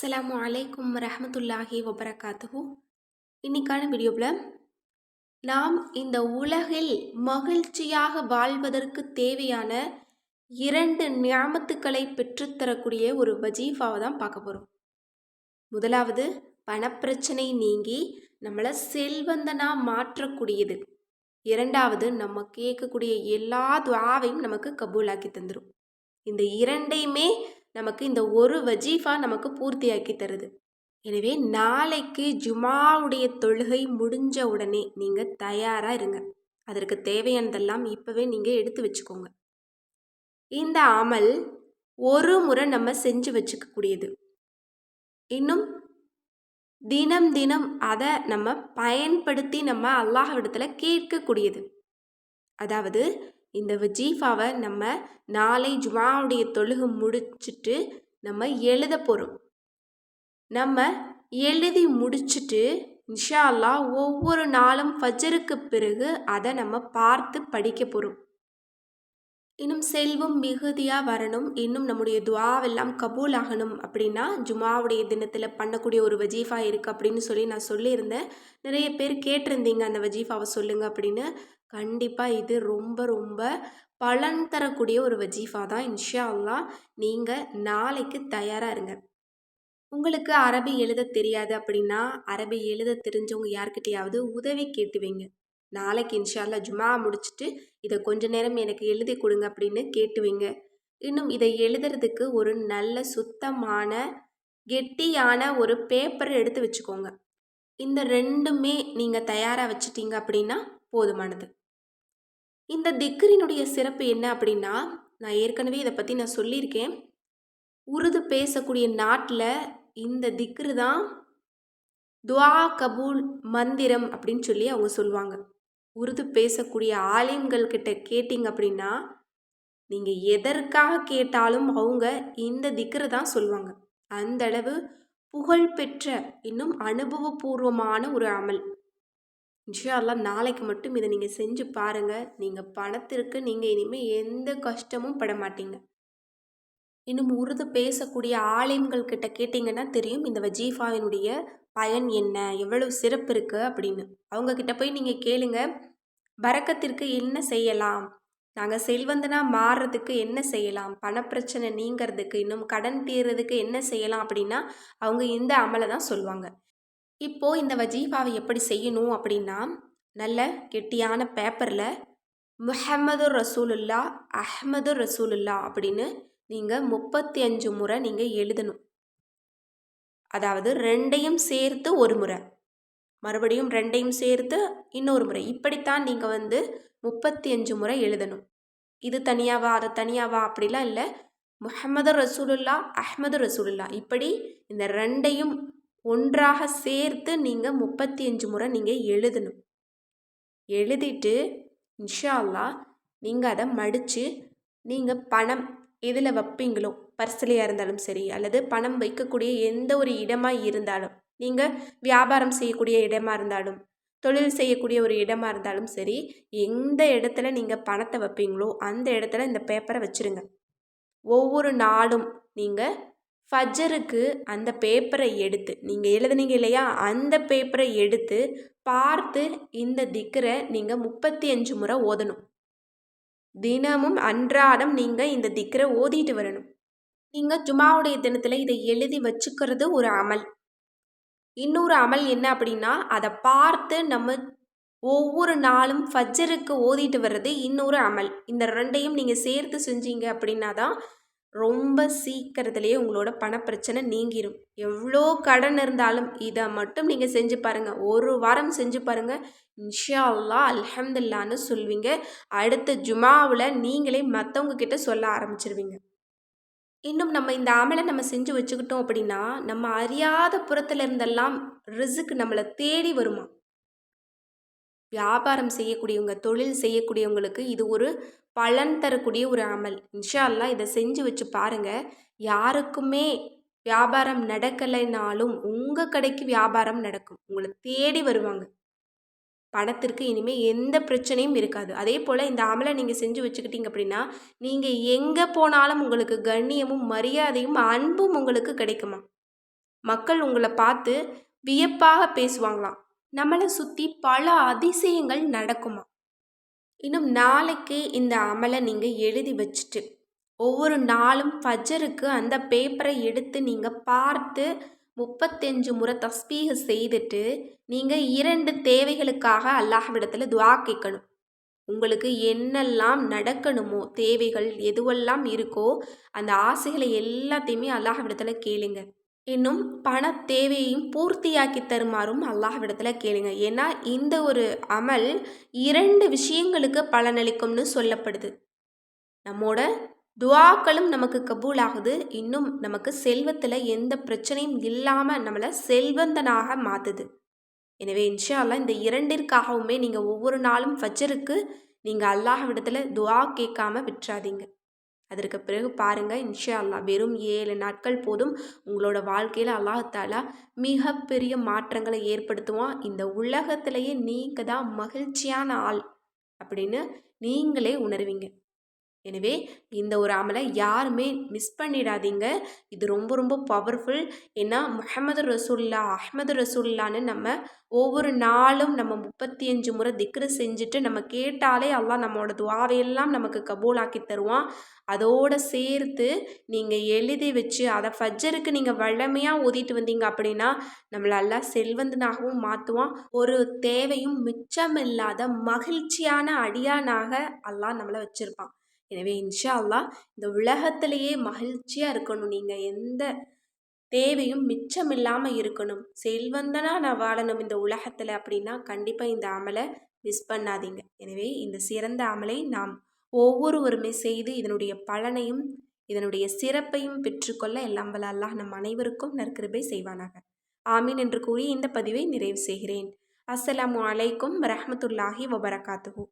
அஸ்லாம் அலைக்கும் ரஹமத்துல்லாஹி வபரகாத்துஹு. இன்னைக்கான வீடியோவில் நாம் இந்த உலகில் மகிழ்ச்சியாக வாழ்வதற்கு தேவையான இரண்டு ஞாபத்துக்களை பெற்றுத்தரக்கூடிய ஒரு வஜீஃபாவை தான் பார்க்க போகிறோம் முதலாவது பணப்பிரச்சனை நீங்கி நம்மளை செல்வந்தனாக மாற்றக்கூடியது. இரண்டாவது நம்ம கேட்கக்கூடிய எல்லா துவாவையும் நமக்கு கபூலாக்கி தந்துடும் இந்த இரண்டையுமே நமக்கு இந்த ஒரு வஜீஃபா நமக்கு பூர்த்தியாக்கி தருது. எனவே நாளைக்கு ஜுமாவுடைய தொழுகை முடிஞ்ச உடனே நீங்கள் தயாராக இருங்க. அதற்கு தேவையானதெல்லாம் இப்போவே நீங்கள் எடுத்து வச்சுக்கோங்க. இந்த அமல் ஒரு முறை நம்ம செஞ்சு வச்சுக்கக்கூடியது. இன்னும் தினம் தினம் அதை நம்ம பயன்படுத்தி நம்ம அல்லாஹ் இடத்துல கேட்கக்கூடியது. அதாவது இந்த வஜீஃபாவை நம்ம நாளை ஜுமாவுடைய தொழுகு முடிச்சுட்டு நம்ம எழுத போகிறோம் நம்ம எழுதி முடிச்சுட்டு இன்ஷா அல்லா ஒவ்வொரு நாளும் ஃபஜருக்கு பிறகு அதை நம்ம பார்த்து படிக்க போகிறோம் இன்னும் செல்வம் மிகுதியாக வரணும். இன்னும் நம்முடைய துவாவெல்லாம் கபூல் ஆகணும் அப்படின்னா ஜுமாவுடைய தினத்தில் பண்ணக்கூடிய ஒரு வஜீஃபா இருக்குது அப்படின்னு சொல்லி நான் சொல்லியிருந்தேன். நிறைய பேர் கேட்டிருந்தீங்க அந்த வஜீஃபாவை சொல்லுங்கள் அப்படின்னு. கண்டிப்பாக இது ரொம்ப ரொம்ப பலன் தரக்கூடிய ஒரு வஜீஃபா தான். இன்ஷா அல்லா நீங்கள் நாளைக்கு தயாராக இருங்க. உங்களுக்கு அரபி எழுத தெரியாது அப்படின்னா அரபி எழுத தெரிஞ்சவங்க யார்கிட்டையாவது உதவி கேட்டு வைங்க. நாளைக்கு இன்ஷால்லா ஜுமா முடிச்சுட்டு இதை கொஞ்ச நேரம் எனக்கு எழுதி கொடுங்க அப்படின்னு கேட்டுவீங்க. இன்னும் இதை எழுதுறதுக்கு ஒரு நல்ல சுத்தமான கெட்டியான ஒரு பேப்பர் எடுத்து வச்சுக்கோங்க. இந்த ரெண்டுமே நீங்கள் தயாராக வச்சுட்டீங்க அப்படின்னா போதுமானது. இந்த திக்ரினுடைய சிறப்பு என்ன அப்படின்னா நான் ஏற்கனவே இதை பற்றி நான் சொல்லியிருக்கேன். உருது பேசக்கூடிய நாட்டில் இந்த திக்ரு தான் துவா கபூல் மந்திரம் அப்படின்னு சொல்லி அவங்க சொல்லுவாங்க. உருது பேசக்கூடிய ஆலயங்கள் கிட்ட கேட்டிங்க அப்படின்னா நீங்கள் எதற்காக கேட்டாலும் அவங்க இந்த திக்ரை தான் சொல்லுவாங்க. அந்த அளவு புகழ்பெற்ற இன்னும் அனுபவபூர்வமான ஒரு அமல். இன்ஷால்லா நாளைக்கு மட்டும் இதை நீங்கள் செஞ்சு பாருங்கள் நீங்கள் பணத்திற்கு நீங்கள் இனிமேல் எந்த கஷ்டமும் பட மாட்டீங்க. இன்னும் உருது பேசக்கூடிய ஆலயங்கள் கிட்ட கேட்டிங்கன்னா தெரியும். இந்த வஜீஃபாவினுடைய பயன் என்ன? எவ்வளவு சிறப்பு இருக்குது அப்படின்னு. அவங்கக்கிட்ட போய் நீங்கள் கேளுங்க. பறக்கத்திற்கு என்ன செய்யலாம்? நாங்கள் செல்வந்தனாக மாறுறதுக்கு என்ன செய்யலாம்? பணப்பிரச்சனை நீங்கிறதுக்கு இன்னும் கடன் தீர்றதுக்கு என்ன செய்யலாம்? அப்படின்னா அவங்க இந்த அமலை தான் சொல்லுவாங்க. இப்போது இந்த வஜீஃபாவை எப்படி செய்யணும் அப்படின்னா நல்ல கெட்டியான பேப்பரில் முஹம்மது ரசூலுல்லா அஹமது ரசூலுல்லா அப்படின்னு நீங்கள் முப்பத்தி அஞ்சு முறை நீங்கள் எழுதணும். அதாவது ரெண்டையும் சேர்த்து ஒரு முறை. மறுபடியும் ரெண்டையும் சேர்த்து இன்னொரு முறை. இப்படித்தான் நீங்கள் வந்து முப்பத்தி அஞ்சு முறை எழுதணும். இது தனியாவா அது தனியாவா அப்படிலாம் இல்லை. முஹம்மது ரசூலுல்லா அஹ்மது ரசூலுல்லா. இப்படி இந்த ரெண்டையும் ஒன்றாக சேர்த்து நீங்கள் முப்பத்தி அஞ்சு முறை நீங்கள் எழுதணும். எழுதிட்டு இன்ஷா அல்லா நீங்கள் அதை மடித்து நீங்கள் பணம் எதில் வைப்பீங்களோ பர்சலையாக இருந்தாலும் சரி அல்லது பணம் வைக்கக்கூடிய எந்த ஒரு இடமாக இருந்தாலும் நீங்கள் வியாபாரம் செய்யக்கூடிய இடமா இருந்தாலும் தொழில் செய்யக்கூடிய ஒரு இடமா இருந்தாலும் சரி எந்த இடத்துல நீங்கள் பணத்தை வைப்பீங்களோ அந்த இடத்துல இந்த பேப்பரை வச்சுருங்க. ஒவ்வொரு நாளும் நீங்கள் ஃபஜருக்கு அந்த பேப்பரை எடுத்து நீங்கள் எழுதுனீங்க இல்லையா அந்த பேப்பரை எடுத்து பார்த்து இந்த திக்கரை நீங்கள் முப்பத்தி அஞ்சு முறை ஓதணும். தினமும் அன்றாடம் நீங்கள் இந்த திக்கரை ஓதிட்டு வரணும். நீங்கள் ஜுமாவுடைய தினத்தில் இதை எழுதி வச்சுக்கிறது ஒரு அமல். இன்னொரு அமல் என்ன அப்படின்னா அதை பார்த்து நம்ம ஒவ்வொரு நாளும் ஃபஜ்ஜருக்கு ஓதிட்டு வர்றது இன்னொரு அமல். இந்த ரெண்டையும் நீங்கள் சேர்த்து செஞ்சீங்க அப்படின்னா தான் ரொம்ப சீக்கிரத்துலேயே உங்களோட பணப்பிரச்சனை நீங்கிடும் எவ்வளோ கடன் இருந்தாலும் இதை மட்டும் நீங்கள் செஞ்சு பாருங்கள் ஒரு வாரம் செஞ்சு பாருங்கள் இன்ஷா அல்லா அல்ஹம்துல்லான்னு சொல்வீங்க. அடுத்த ஜுமாவில் நீங்களே மற்றவங்க கிட்ட சொல்ல ஆரம்பிச்சிருவீங்க. இன்னும் நம்ம இந்த அமலை நம்ம செஞ்சு வச்சுக்கிட்டோம் அப்படின்னா நம்ம அறியாத புறத்துல இருந்தெல்லாம் ரிசுக்கு நம்மளை தேடி வருமா? வியாபாரம் செய்யக்கூடியவங்க தொழில் செய்யக்கூடியவங்களுக்கு இது ஒரு பலன் தரக்கூடிய ஒரு அமல். இன்ஷா அல்லா இதை செஞ்சு வச்சு பாருங்கள் யாருக்குமே வியாபாரம் நடக்கலைனாலும் உங்கள் கடைக்கு வியாபாரம் நடக்கும். உங்களை தேடி வருவாங்க. பணத்திற்கு இனிமேல் எந்த பிரச்சனையும் இருக்காது. அதே போல் இந்த அமலை நீங்கள் செஞ்சு வச்சுக்கிட்டீங்க அப்படின்னா நீங்கள் எங்கே போனாலும் உங்களுக்கு கண்ணியமும் மரியாதையும் அன்பும் உங்களுக்கு கிடைக்குமா? மக்கள் உங்களை பார்த்து வியப்பாக பேசுவாங்களாம். நம்மளை சுற்றி பல அதிசயங்கள் நடக்குமா இன்னும் நாளைக்கு இந்த அமலை நீங்கள் எழுதி வச்சுட்டு ஒவ்வொரு நாளும் ஃபஜருக்கு அந்த பேப்பரை எடுத்து நீங்கள் பார்த்து முப்பத்தஞ்சு முறை தஸ்பீக செய்துட்டு நீங்கள் இரண்டு தேவைகளுக்காக அல்லாஹ்விடத்தில் துவா கேட்கணும். உங்களுக்கு என்னெல்லாம் நடக்கணுமோ தேவைகள் எதுவெல்லாம் இருக்கோ அந்த ஆசைகளை எல்லாத்தையுமே அல்லாஹ்விடத்தில் கேளுங்க. இன்னும் பண தேவையையும் பூர்த்தியாக்கி தருமாறும் அல்லாஹ்விடத்தில் கேளுங்க. ஏன்னா இந்த ஒரு அமல் இரண்டு விஷயங்களுக்கு பலனளிக்கும்னு சொல்லப்படுது. நம்மோட துவாக்களும் நமக்கு கபூல் ஆகுது இன்னும் நமக்கு செல்வத்தில் எந்த பிரச்சனையும் இல்லாமல் நம்மளை செல்வந்தனாக மாற்றுது எனவே இன்ஷால்லா இந்த இரண்டிற்காகவுமே நீங்கள் ஒவ்வொரு நாளும் ஃபஜருக்கு நீங்கள் அல்லாஹ் விடத்தில் துவா கேட்காம விட்டுறாதீங்க. அதற்கு பிறகு பாருங்கள் இன்ஷா அல்லாஹ் வெறும் ஏழு நாட்கள் போதும் உங்களோட வாழ்க்கையில் அல்லாஹாலா மிகப்பெரிய மாற்றங்களை ஏற்படுத்துவான். இந்த உலகத்திலேயே நீங்கள் தான் மகிழ்ச்சியான ஆள் அப்படின்னு நீங்களே உணர்வீங்க. எனவே இந்த ஒரு அமலை யாருமே மிஸ் பண்ணிடாதீங்க. இது ரொம்ப ரொம்ப பவர்ஃபுல் ஏன்னா முஹம்மது ரசூல்லா அஹ்மது ரசூல்லான்னு நம்ம ஒவ்வொரு நாளும் நம்ம முப்பத்தி அஞ்சு முறை திக்ரு செஞ்சுட்டு நம்ம கேட்டாலே அல்லாஹ் நம்மளோட துவாவையெல்லாம் நமக்கு கபூலாக்கி தருவான். அதோடு சேர்த்து நீங்கள் எழுதி வச்சு அதை ஃபஜ்ஜருக்கு நீங்கள் வல்லமையாக ஓதிட்டு வந்தீங்க அப்படின்னா நம்மளை எல்லாம் செல்வந்தனாகவும் மாற்றுவான் ஒரு தேவையும் மிச்சமில்லாத மகிழ்ச்சியான அடியானாக அல்லாஹ் நம்மளை வச்சுருப்பான். எனவே இன்ஷா அல்லா இந்த உலகத்திலேயே மகிழ்ச்சியாக இருக்கணும். நீங்கள் எந்த தேவையும் மிச்சம் இல்லாமல் இருக்கணும். செல்வந்தனாக நான் வாழணும் இந்த உலகத்தில் அப்படின்னா கண்டிப்பாக இந்த அமலை மிஸ் பண்ணாதீங்க. எனவே இந்த சிறந்த அமலை நாம் ஒவ்வொருவருமே செய்து இதனுடைய பலனையும் இதனுடைய சிறப்பையும் பெற்றுக்கொள்ள எல்லாம் வல்ல அல்லாஹ் நம் அனைவருக்கும் நற்கிருபை செய்வானாக. ஆமீன் என்று கூறி இந்த பதிவை நிறைவு செய்கிறேன். அஸ்ஸலாமு அலைக்கும் வரஹமத்துல்லாஹி வபரகாத்துஹூ.